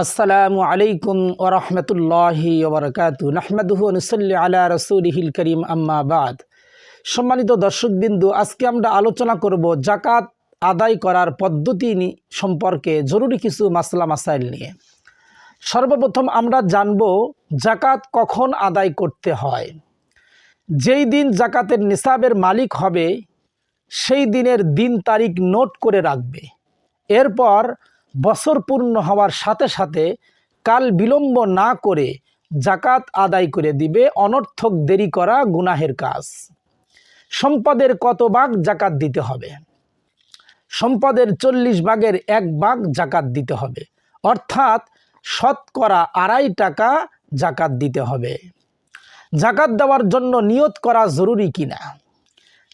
আসসালামু আলাইকুম ওরহমতুল্লাহি ওবরকাত নাহমাদুহু নসল্লি আলা রসুলহিল করিম, আম্মা বাদ। সম্মানিত দর্শকবিন্দু, আজকে আমরা আলোচনা করব জাকাত আদায় করার পদ্ধতি সম্পর্কে জরুরি কিছু মাসলা মাসাইল নিয়ে। সর্বপ্রথম আমরা জানব জাকাত কখন আদায় করতে হয়। যেই দিন জাকাতের নিসাবের মালিক হবে, সেই দিনের দিন তারিখ নোট করে রাখবে। এরপর বছর পূর্ণ হওয়ার সাথে সাথে কাল বিলম্ব না করে জাকাত আদায় করে দিবে, অনর্থক দেরি করা গুনাহের কাজ। সম্পদের কত ভাগ জাকাত দিতে হবে? সম্পদের চল্লিশ ভাগের এক ভাগ জাকাত দিতে হবে। অর্থাৎ শতকরা আড়াই টাকা জাকাত দিতে হবে। জাকাত দেওয়ার জন্য নিয়ত করা জরুরি কিনা?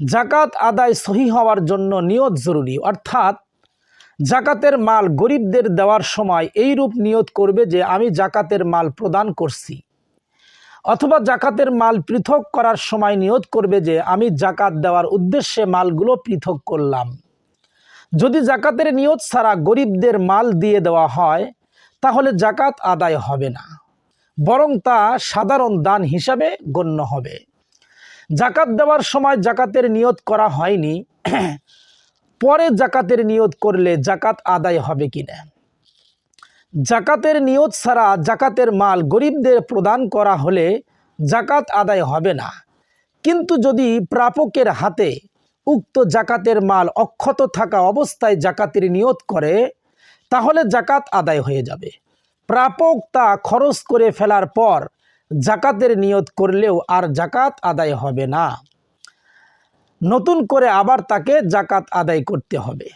জাকাত আদায় সহি হওয়ার জন্য নিয়ত জরুরি। অর্থাৎ জাকাতের মাল গরিবদের দেওয়ার সময় এই রূপ নিয়ত করবে যে আমি জাকাতের মাল প্রদান করছি। অথবা জাকাতের মাল পৃথক করার সময় নিয়ত করবে যে আমি জাকাত দেওয়ার উদ্দেশ্যে মালগুলো পৃথক করলাম। যদি জাকাতের নিয়ত ছাড়া গরিবদের মাল দিয়ে দেওয়া হয়, তাহলে জাকাত আদায় হবে না। বরং তা সাধারণ দান হিসাবে গণ্য হবে। জাকাত দেওয়ার সময় জাকাতের নিয়ত করা হয়নি। পরে জাকাতের নিয়ত করলে জাকাত আদায় হবে কিনা? জাকাতের নিয়ত ছাড়া জাকাতের মাল গরিবদের প্রদান করা হলে জাকাত আদায় হবে না। কিন্তু যদি প্রাপকের হাতে উক্ত জাকাতের মাল অক্ষত থাকা অবস্থায় জাকাতের নিয়ত করে, তাহলে জাকাত আদায় হয়ে যাবে। প্রাপক তা খরচ করে ফেলার পর জাকাতের নিয়ত করলেও আর জাকাত আদায় হবে না। নতুন করে আবার তাকে জাকাত আদায় করতে হবে।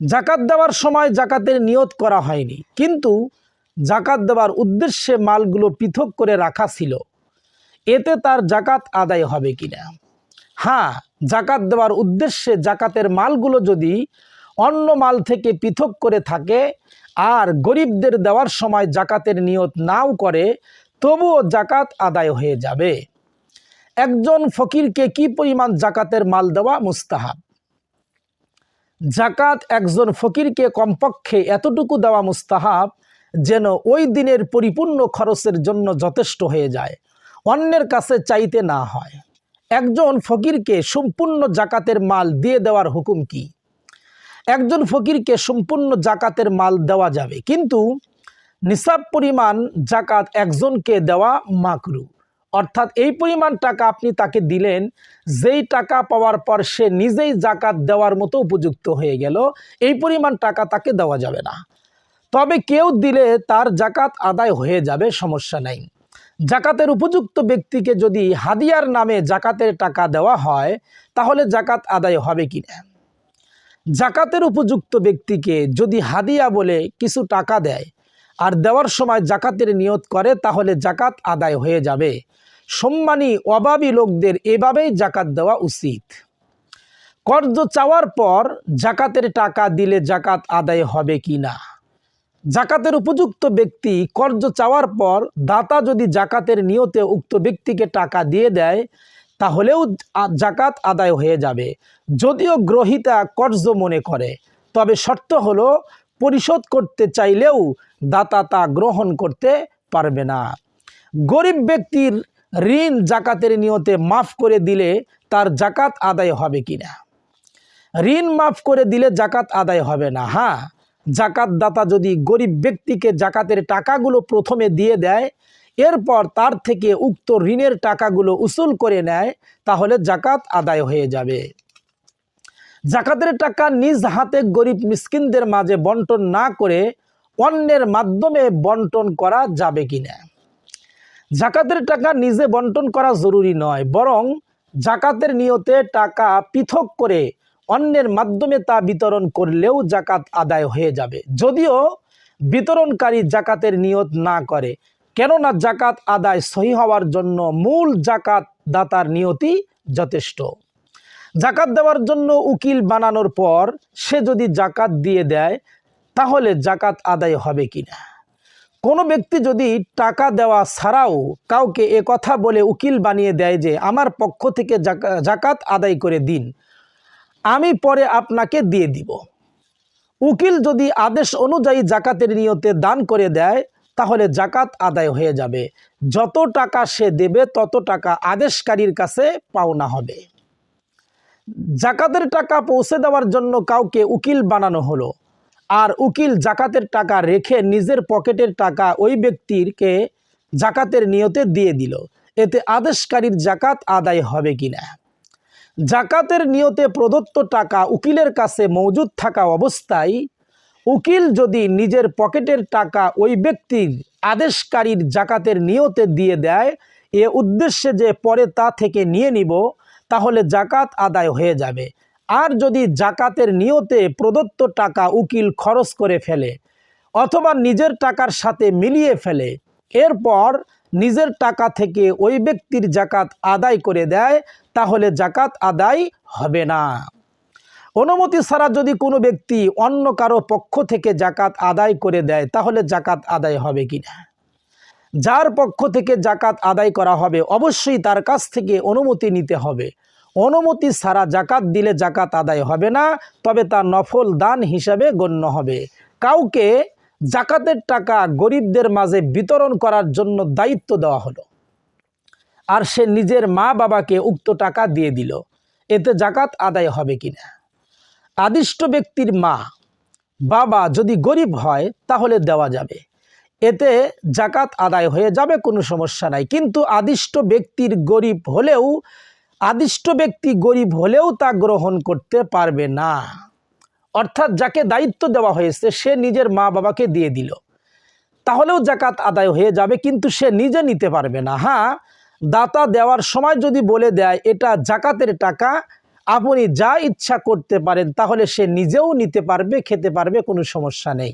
জাকাত দেওয়ার সময় জাকাতের নিয়ত করা হয়নি, কিন্তু জাকাত দেওয়ার উদ্দেশ্যে মালগুলো পৃথক করে রাখা ছিল। এতে তার জাকাত আদায় হবে কিনা? হ্যাঁ জাকাত দেওয়ার উদ্দেশ্যে জাকাতের মালগুলো যদি অন্য মাল থেকে পৃথক করে থাকে আর গরিবদের দেওয়ার সময় জাকাতের নিয়ত নাও করে, তবুও জাকাত আদায় হয়ে যাবে। একজন ফকিরকে কি পরিমাণ জাকাতের মাল দেওয়া মুস্তাহাব? জাকাত একজন ফকিরকে কমপক্ষে এতটুকু দেওয়া মুস্তাহাব যেন ওই দিনের পরিপূর্ণ খরচের জন্য যথেষ্ট হয়ে যায়, অন্যের কাছে চাইতে না হয়। একজন ফকিরকে সম্পূর্ণ জাকাতের মাল দিয়ে দেওয়ার হুকুম কি? একজন ফকিরকে সম্পূর্ণ জাকাতের মাল দেওয়া যাবে, কিন্তু নিসাব পরিমাণ জাকাত একজনকে দেওয়া মাকরু। অর্থাৎ এই পরিমাণ টাকা আপনি তাকে দিলেন, যেই টাকা পাওয়ার পর সে নিজেই জাকাত দেওয়ার মতো উপযুক্ত হয়ে গেল, এই পরিমাণ টাকা তাকে দেওয়া যাবে না। তবে কেউ দিলে তার জাকাত আদায় হয়ে যাবে, সমস্যা নাই। জাকাতের উপযুক্ত ব্যক্তিকে যদি হাদিয়ার নামে জাকাতের টাকা দেওয়া হয়, তাহলে জাকাত আদায় হবে কিনা জাকাতের উপযুক্ত ব্যক্তিকে যদি হাদিয়া বলে কিছু টাকা দেয়, আর দেওয়ার সময় জাকাতের নিয়ত করে, তাহলে জাকাত আদায় হয়ে যাবে। সম্মানী অভাবী লোকদের এভাবেই জাকাত দেওয়া উচিত। কর্জ চাওয়ার পর জাকাতের টাকা দিলে জাকাত আদায় হবে কি না? জাকাতের উপযুক্ত ব্যক্তি কর্জ চাওয়ার পর দাতা যদি জাকাতের নিয়তে উক্ত ব্যক্তিকে টাকা দিয়ে দেয়, তাহলেও জাকাত আদায় হয়ে যাবে। যদিও গ্রহিতা কর্জ মনে করে, তবে শর্ত হলো পরিশোধ করতে চাইলেও দাতা তা গ্রহণ করতে পারবে না। গরিব ব্যক্তির ঋণ জাকাতের নিয়তে মাফ করে দিলে তার জাকাত আদায় হবে কি না ঋণ মাফ করে দিলে জাকাত আদায় হবে না হ্যাঁ। জাকাত দাতা যদি গরিব ব্যক্তিকে জাকাতের টাকাগুলো প্রথমে দিয়ে দেয়, এরপর তার থেকে উক্ত ঋণের টাকাগুলো উসুল করে নেয়, তাহলে জাকাত আদায় হয়ে যাবে। জাকাতের টাকা নিজ হাতে গরিব মিসকিনদের মাঝে বন্টন না করে অন্যের মাধ্যমে বন্টন করা যাবে কিনা? জাকাতের টাকা নিজে বন্টন করা জরুরি নয়, বরং জাকাতের নিয়তে টাকা পৃথক করে অন্যের মাধ্যমে তা বিতরণ করলেও জাকাত আদায় হয়ে যাবে। যদিও বিতরণকারী জাকাতের নিয়ত না করে, কেননা জাকাত আদায় সহি হওয়ার জন্য মূল জাকাত দাতার নিয়তি যথেষ্ট। জাকাত দেওয়ার জন্য উকিল বানানোর পর সে যদি জাকাত দিয়ে দেয়, তাহলে জাকাত আদায় হবে কিনা? কোনো ব্যক্তি যদি টাকা দেওয়া ছাড়াও কাউকে এ কথা বলে উকিল বানিয়ে দেয় যে, আমার পক্ষ থেকে জাকা- জাকাত আদায় করে দিন, আমি পরে আপনাকে দিয়ে দিব। উকিল যদি আদেশ অনুযায়ী জাকাতের নিয়তে দান করে দেয়, তাহলে জাকাত আদায় হয়ে যাবে। যত টাকা সে দেবে, তত টাকা আদেশকারীর কাছে পাওনা হবে। জাকাতের টাকা পৌঁছে দেওয়ার জন্য কাউকে উকিল বানানো হলো। আর উকিল জাকাতের টাকা রেখে নিজের পকেটের টাকা ওই ব্যক্তিরকে জাকাতের নিয়তে দিয়ে দিল। এতে আদেশকারীর জাকাত আদায় হবে কিনা? জাকাতের নিয়তে প্রদত্ত টাকা উকিলের কাছে মজুদ থাকা অবস্থায় উকিল যদি নিজের পকেটের টাকা ওই ব্যক্তির আদেশকারীর জাকাতের নিয়তে দিয়ে দেয়, এ উদ্দেশ্যে যে পরে তা থেকে নিয়ে নিব, তাহলে জাকাত আদায় হয়ে যাবে। আর যদি জাকাতের নিয়তে প্রদত্ত টাকা উকিল খরচ করে ফেলে অথবা নিজের টাকার সাথে মিলিয়ে ফেলে, এরপর নিজের টাকা থেকে ওই ব্যক্তির জাকাত আদায় করে দেয়, তাহলে জাকাত আদায় হবে না। অনুমতি ছাড়া যদি কোনো ব্যক্তি অন্য কারও পক্ষ থেকে জাকাত আদায় করে দেয়, তাহলে জাকাত আদায় হবে কি না? যার পক্ষ থেকে জাকাত আদায় করা হবে, অবশ্যই তার কাছ থেকে অনুমতি নিতে হবে। অনুমতি ছাড়া জাকাত দিলে জাকাত আদায় হবে না, তবে তা নফল দান হিসাবে গণ্য হবে। কাউকে জাকাতের টাকা গরিবদের মাঝে বিতরণ করার জন্য দায়িত্ব দেওয়া হলো। আর সে নিজের মা বাবাকে উক্ত টাকা দিয়ে দিল। এতে জাকাত আদায় হবে কিনা? আদিষ্ট ব্যক্তির মা, বাবা যদি গরিব হয়, তাহলে দেওয়া যাবে। এতে জাকাত আদায় হয়ে যাবে, কোনো সমস্যা নাই। কিন্তু আদিষ্ট ব্যক্তির গরিব হলেও আদিষ্ট ব্যক্তি গরিব হলেও তা গ্রহণ করতে পারবে না। অর্থাৎ যাকে দায়িত্ব দেওয়া হয়েছে, সে নিজের মা বাবাকে দিয়ে দিল। তাহলেও জাকাত আদায় হয়ে যাবে, কিন্তু সে নিজে নিতে পারবে না। হ্যাঁ দাতা দেওয়ার সময় যদি বলে দেয়, এটা জাকাতের টাকা, আপনি যা ইচ্ছা করতে পারেন, তাহলে সে নিজেও নিতে পারবে, খেতে পারবে, কোনো সমস্যা নেই।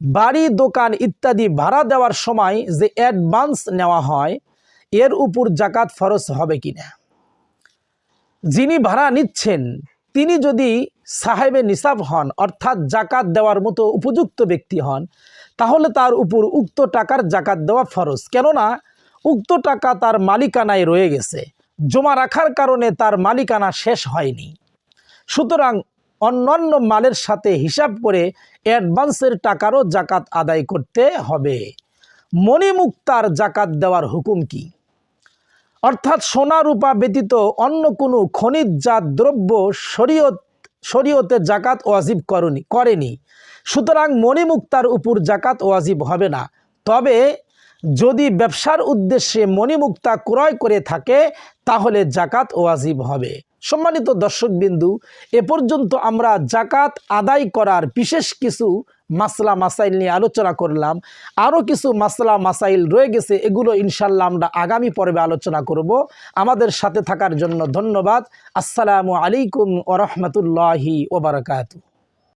বাড়ি, দোকান ইত্যাদি ভাড়া দেওয়ার সময় যে অ্যাডভান্স নেওয়া হয়, এর উপর জাকাত ফরজ হবে কিনা? যিনি ভাড়া নিচ্ছেন, তিনি যদি সাহেবে নিসাব হন, অর্থাৎ জাকাত দেওয়ার মতো উপযুক্ত ব্যক্তি হন, তাহলে তার উপর উক্ত টাকার জাকাত দেওয়া ফরজ। কেননা উক্ত টাকা তার মালিকানায় রয়ে গেছে। জমা রাখার কারণে তার মালিকানা শেষ হয়নি। সুতরাং অন্যান্য মালের সাথে হিসাব করে অ্যাডভান্সের টাকারও জাকাত আদায় করতে হবে। মণিমুক্তার জাকাত দেওয়ার হুকুম কি? অর্থাৎ সোনা রূপা ব্যতীত অন্য কোনো খনিজজাত দ্রব্য শরীয়ত শরীয়তে জাকাত ওয়াজিব করনি করেনি। সুতরাং মণিমুক্তার উপর জাকাত ওয়াজিব হবে না। তবে যদি ব্যবসার উদ্দেশ্যে মণিমুক্তা ক্রয় করে থাকে, তাহলে জাকাত ওয়াজিব হবে। সম্মানিত দর্শকবিন্দু, এ পর্যন্ত আমরা জাকাত আদায় করার বিশেষ কিছু মাসলা, মাসাইল নিয়ে আলোচনা করলাম। আরও কিছু মাসলা, মাসাইল রয়ে গেছে, এগুলো ইনশাল্লাহ আমরা আগামী পর্বে আলোচনা করব। আমাদের সাথে থাকার জন্য ধন্যবাদ। আসসালামু আলাইকুম ওরহমতুল্লাহি ওবরাকাতু